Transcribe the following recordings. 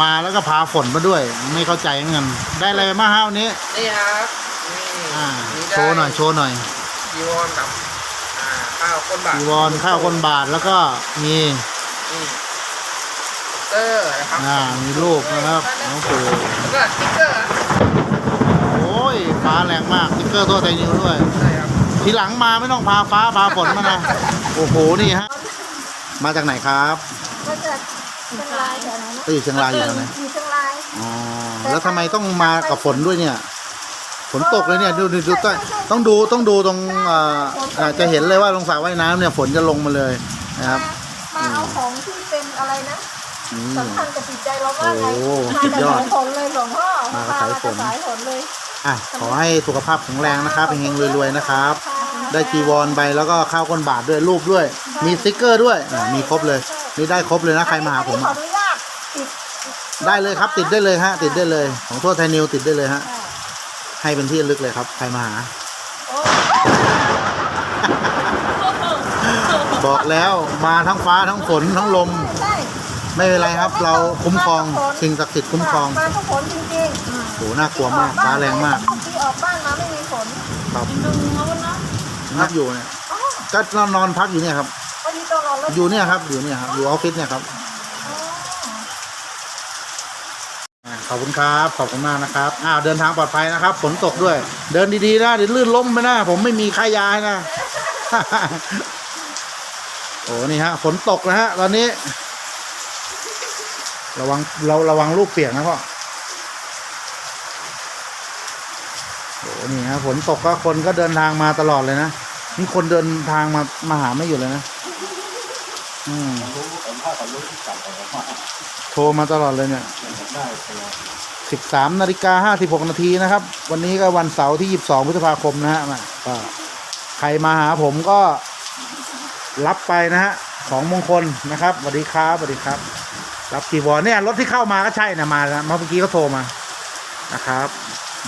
มาแล้วก็พาฝนมาด้วย ไม่เข้าใจเหมือนกันได้อะไรมาฮะวันนี้ นี่ครับนี่อ่า นี่โชว์หน่อยโชว์หน่อยจีวรกับอ่าข้าวก้นบาทจีวรข้าวคนบาทแล้วก็มีนี่เตอร์นะครับอ่ามีรูปนะครับน้องปู่แล้วก็สติ๊กเกอร์โอ้ยฟ้าแรงมากสติ๊กเกอร์ตัวไทยนิวด้วย ใช่ครับทีหลังมาไม่ต้องพาฟ้าพาฝนมานะ โอ้โหนี่ฮะ มาจากไหนครับก็จะ เชียงรายแถวไหนนะก็อยู่เชียงรายอยู่แถวไหนอยู่เชียงรายอ๋อแล้วทำไมต้องมากับฝนด้วยเนี่ย ฝนตกเลยเนี่ยดูดูดูต้องต้องดูต้องดูตรงเอ่ออ่าจะเห็นเลยว่าตรงสระว่ายน้ำเนี่ยฝนจะลงมาเลยนะครับมาเอาของที่เป็นอะไรนะอืม สำคัญกับจิตใจเรามากไงโอ้มาสุดจากยอดสายฝนเลยหลวงพ่อมากับสายฝนมจากสายฝนเลยอะขอให้สุขภาพแข็งแรงนะครับเฮงๆรวยๆนะครับ ได้จีวรไปแล้วก็ข้าวก้นบาทด้วยรูปด้วย มีสติ๊กเกอร์ด้วยอ่ามีครบเลย นี่ได้ครบเลยนะใครมาหาผมขออะอนุญาตติดได้เลยครับ ติดได้เลยฮะ ติดได้เลย ของทั่วไทยนิวติดได้เลยฮะ ให้เป็นที่ระลึกเลยครับ ใครมาหา โอ้บอกแล้วมาทั้งฟ้าทั้งฝนทั้งลมใช่ไม่เป็นไรครับ เราคุ้มครองสิ่งศักดิ์สิทธิ์คุ้มครองมาทุกฝนจริงๆอืมโหน่ากลัวมากฟ้าแรงมากที่ออกบ้านมาไม่มีฝนครับดูนู้นเนาะพักอยู่เนี่ย อ๋อก็นอนนอนพักอยู่เนี่ยครับวันนี้ต้ อยู่เนี่ยครับ อยู่เนี่ยครับอยู่ออฟฟิศเนี่ยครับอ่าขอบคุณครับ ขอบคุณมากนะครับอ้าวเดินทางปลอดภัยนะครับ ฝนตกด้วย เดินดีๆนะเดี๋ยวลื่นล้มไปนะผมไม่มีค่ายาให้นะ โอ้นี่ฮะฝนตกนะฮะตอนนี้ ระวังเราระวังลูกเปียกนะพ่อโอ้นี่ฮะฝนตกก็คนก็เดินทางมาตลอดเลยนะนี่คนเดินทางมามาหาไม่อยู่เลยนะ อืมโทรมาตลอดเลยเนี่ยสิบสามนาฬิกาห้าสิบหกนาทีนะครับ วันนี้ก็วันเสาร์ที่ยี่สิบสองพฤษภาคมนะฮะมาก็ใครมาหาผมก็รับไปนะฮะของมงคลนะครับสวัสดีครับสวัสดีครับ รับกีวอเนี่ยรถที่เข้ามาก็ใช่นะมาแล้วเมื่อกี้เขาโทรมานะครับ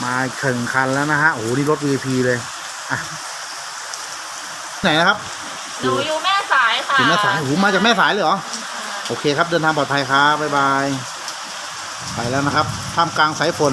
มาถึงคันแล้วนะฮะโอ้โหนี่รถ VIP เลยอะไหนนะครับ หนูอยู่แม่สายค่ะถึงแม่สายโอ้โหมาจากแม่สายเลยเหรอ โอเคครับเดินทางปลอดภัยครับบ๊ายบาย ไปแล้วนะครับ ท่ามกลางสายฝน